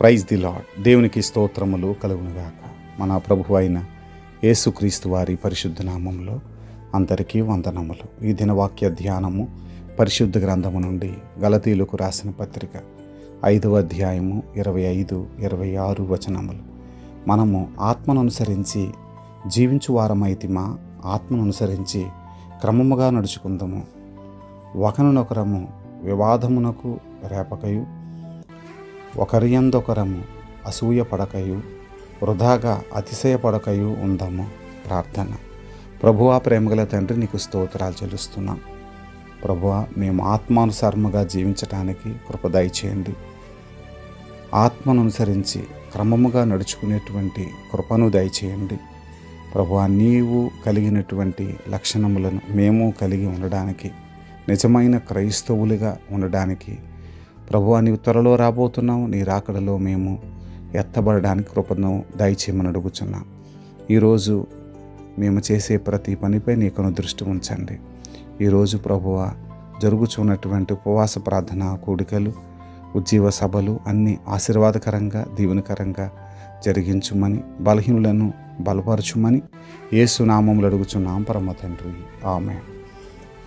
Praise the lord దేవునికి స్తోత్రములు కలుగునుగాక. మన ప్రభు అయిన యేసుక్రీస్తు వారి పరిశుద్ధ నామంలో అందరికీ వందనములు. ఈ దినవాక్య ధ్యానము పరిశుద్ధ గ్రంథము నుండి గలతీలకు రాసిన పత్రిక ఐదవ అధ్యాయము ఇరవై ఐదు ఇరవై ఆరు వచనములు. మనము ఆత్మను అనుసరించి జీవించు వారమైతిమా? ఆత్మను అనుసరించి క్రమముగా నడుచుకుందాము. ఒకనొకరము వివాదమునకు రేపకయు ఒకరియందొకరము అసూయ పడకయు వృధాగా అతిశయపడకయు ఉందము ప్రార్థన. ప్రభువా ప్రేమగల తండ్రి నీకు స్తోత్రాలు చెల్లిస్తున్నాం. ప్రభువా మేము ఆత్మానుసారముగా జీవించటానికి కృప దయచేయండి. ఆత్మను అనుసరించి క్రమముగా నడుచుకునేటువంటి కృపను దయచేయండి. ప్రభువా నీవు కలిగినటువంటి లక్షణములను మేము కలిగి ఉండడానికి నిజమైన క్రైస్తవులుగా ఉండడానికి ప్రభువా నీవు త్వరలో రాబోతున్నావు నీ రాకడలో మేము ఎత్తబడడానికి కృపను దయచేయమని అడుగుచున్నాం. ఈరోజు మేము చేసే ప్రతి పనిపై నీకును దృష్టి ఉంచండి. ఈరోజు ప్రభువ జరుగుచున్నటువంటి ఉపవాస ప్రార్థన కూడికలు ఉజ్జీవ సభలు అన్నీ ఆశీర్వాదకరంగా దీవెనకరంగా జరిగించుమని బలహీనులను బలపరచుమని ఏసునామములు అడుగుచున్నాం పరమ తండ్రి. ఆమె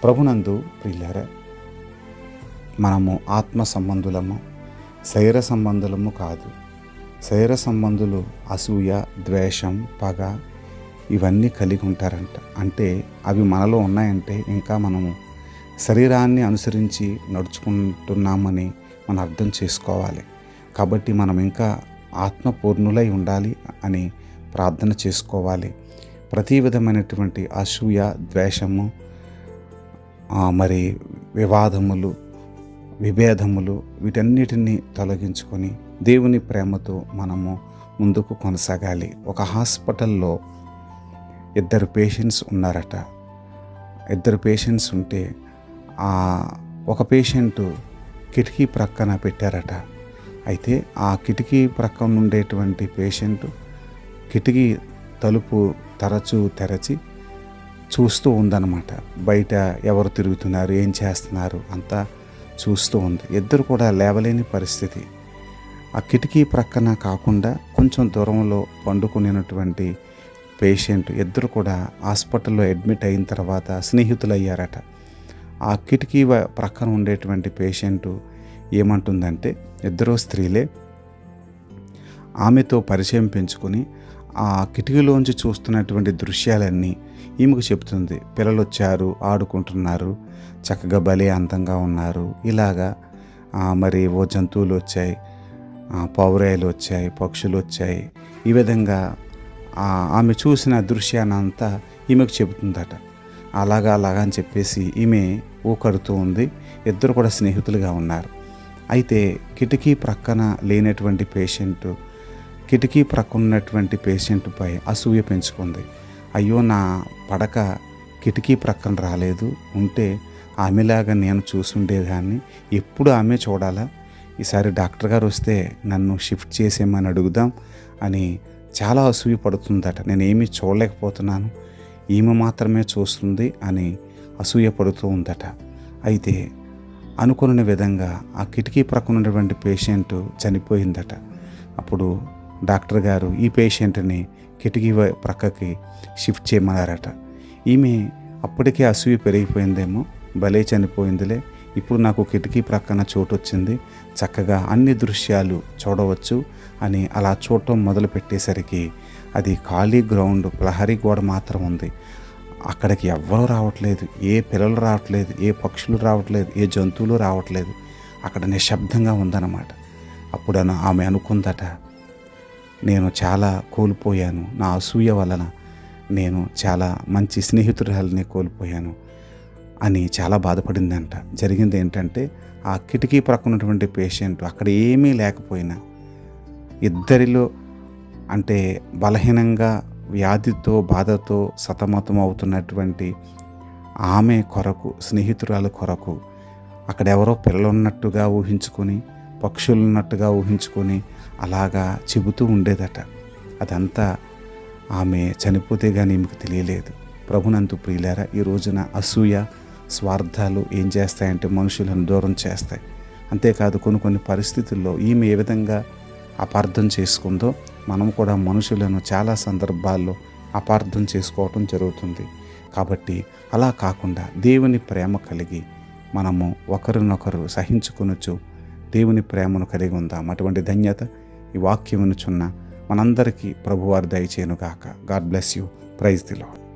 ప్రభునందు ప్రియులారా మనము ఆత్మ సంబంధులము శరీర సంబంధులము కాదు. శరీర సంబంధులు అసూయ ద్వేషం పగ ఇవన్నీ కలిగి ఉంటారంట. అంటే అవి మనలో ఉన్నాయంటే ఇంకా మనము శరీరాన్ని అనుసరించి నడుచుకుంటున్నామని మనం అర్థం చేసుకోవాలి. కాబట్టి మనం ఇంకా ఆత్మపూర్ణులై ఉండాలి అని ప్రార్థన చేసుకోవాలి. ప్రతి విధమైనటువంటి అసూయ ద్వేషము మరి వివాదములు విభేదములు వీటన్నిటిని తొలగించుకొని దేవుని ప్రేమతో మనము ముందుకు కొనసాగాలి. ఒక హాస్పిటల్లో ఇద్దరు పేషెంట్స్ ఉన్నారట. ఇద్దరు పేషెంట్స్ ఉంటే ఆ ఒక పేషెంట్ కిటికీ ప్రక్కన పెట్టారట. అయితే ఆ కిటికీ ప్రక్కన ఉండేటువంటి పేషెంట్ కిటికీ తలుపు తరచూ తెరచి చూస్తూ ఉందన్నమాట. బయట ఎవరు తిరుగుతున్నారు ఏం చేస్తున్నారు అంతా చూస్తూ ఉంది. ఇద్దరు కూడా లేవలేని పరిస్థితి. ఆ కిటికీ ప్రక్కన కాకుండా కొంచెం దూరంలో పండుకునేటువంటి పేషెంట్ ఇద్దరు కూడా హాస్పిటల్లో అడ్మిట్ అయిన తర్వాత స్నేహితులయ్యారట. ఆ కిటికీ ప్రక్కన ఉండేటువంటి పేషెంట్ ఏమంటుందంటే ఇద్దరు స్త్రీలే ఆమెతో పరిచయం పెంచుకొని ఆ కిటికీలోంచి చూస్తున్నటువంటి దృశ్యాలన్నీ ఈమెకు చెప్తుంది పిల్లలు వచ్చారు ఆడుకుంటున్నారు చక్కగా భలే అందంగా ఉన్నారు. ఇలాగా మరి ఓ జంతువులు వచ్చాయి పౌరాయలు వచ్చాయి పక్షులు వచ్చాయి ఈ విధంగా ఆమె చూసిన దృశ్యానంతా ఈమెకు చెబుతుందట. అలాగా అలాగా అని చెప్పేసి ఈమె ఊకడుతూ ఉంది. ఇద్దరు కూడా స్నేహితులుగా ఉన్నారు. అయితే కిటికీ ప్రక్కన లేనటువంటి పేషెంట్ కిటికీ ప్రక్క ఉన్నటువంటి పేషెంట్పై అసూయ పెంచుకుంది. అయ్యో నా పడక కిటికీ ప్రక్కన రాలేదు. ఉంటే ఆమెలాగా నేను చూసుండేదాన్ని. ఎప్పుడు ఆమె చూడాలా? ఈసారి డాక్టర్ గారు వస్తే నన్ను షిఫ్ట్ చేసేమని అడుగుదాం అని చాలా అసూయ పడుతుందట. నేను ఏమీ చూడలేకపోతున్నాను. ఈమె మాత్రమే చూస్తుంది అని అసూయ పడుతూ ఉందట. అయితే అనుకున్న విధంగా ఆ కిటికీ ప్రక్కన ఉన్నటువంటి పేషెంట్ చనిపోయిందట. అప్పుడు డాక్టర్ గారు ఈ పేషెంట్ని కిటికీ ప్రక్కకి షిఫ్ట్ చేయమన్నారట. ఈమె అప్పటికే అసూయ పెరిగిపోయిందేమో భలే చనిపోయిందిలే. ఇప్పుడు నాకు కిటికీ ప్రక్కన చోటు వచ్చింది చక్కగా అన్ని దృశ్యాలు చూడవచ్చు అని అలా చూడటం మొదలు పెట్టేసరికి అది ఖాళీ గ్రౌండ్ ప్రహరీ గోడ మాత్రం ఉంది. అక్కడికి ఎవ్వరూ రావట్లేదు. ఏ పిల్లలు రావట్లేదు ఏ పక్షులు రావట్లేదు ఏ జంతువులు రావట్లేదు. అక్కడ నిశ్శబ్దంగా ఉందన్నమాట. అప్పుడు ఆమె అనుకుందట నేను చాలా కోల్పోయాను. నా అసూయ వలన నేను చాలా మంచి స్నేహితురాలని కోల్పోయాను అని చాలా బాధపడిందంట. జరిగింది ఏంటంటే ఆ కిటికీ ప్రక్కన ఉన్నటువంటి పేషెంట్ అక్కడ ఏమీ లేకపోయినా ఇద్దరిలో అంటే బలహీనంగా వ్యాధితో బాధతో సతమతం అవుతున్నటువంటి ఆమె కొరకు స్నేహితురాలు కొరకు అక్కడ ఎవరో పిల్లలు ఉన్నట్టుగా ఊహించుకొని పక్షులున్నట్టుగా ఊహించుకొని అలాగా చెబుతూ ఉండేదట. అదంతా ఆమె చనిపోతే కానీ మీకు తెలియలేదు. ప్రభునంతు ప్రియులారా ఈ రోజున అసూయ స్వార్థాలు ఏం చేస్తాయంటే మనుషులను దూరం చేస్తాయి. అంతేకాదు కొన్ని కొన్ని పరిస్థితుల్లో ఈమె ఏ విధంగా అపార్థం చేసుకుందో మనం కూడా మనుషులను చాలా సందర్భాల్లో అపార్థం చేసుకోవటం జరుగుతుంది. కాబట్టి అలా కాకుండా దేవుని ప్రేమ కలిగి మనము ఒకరినొకరు సహించుకొనొచ్చు దేవుని ప్రేమను కలిగి ఉందాం. అటువంటి ధన్యత ఈ వాక్యం వినుచున్న మనందరికీ ప్రభువారు దయచేయనుగాక. God bless you. Praise the Lord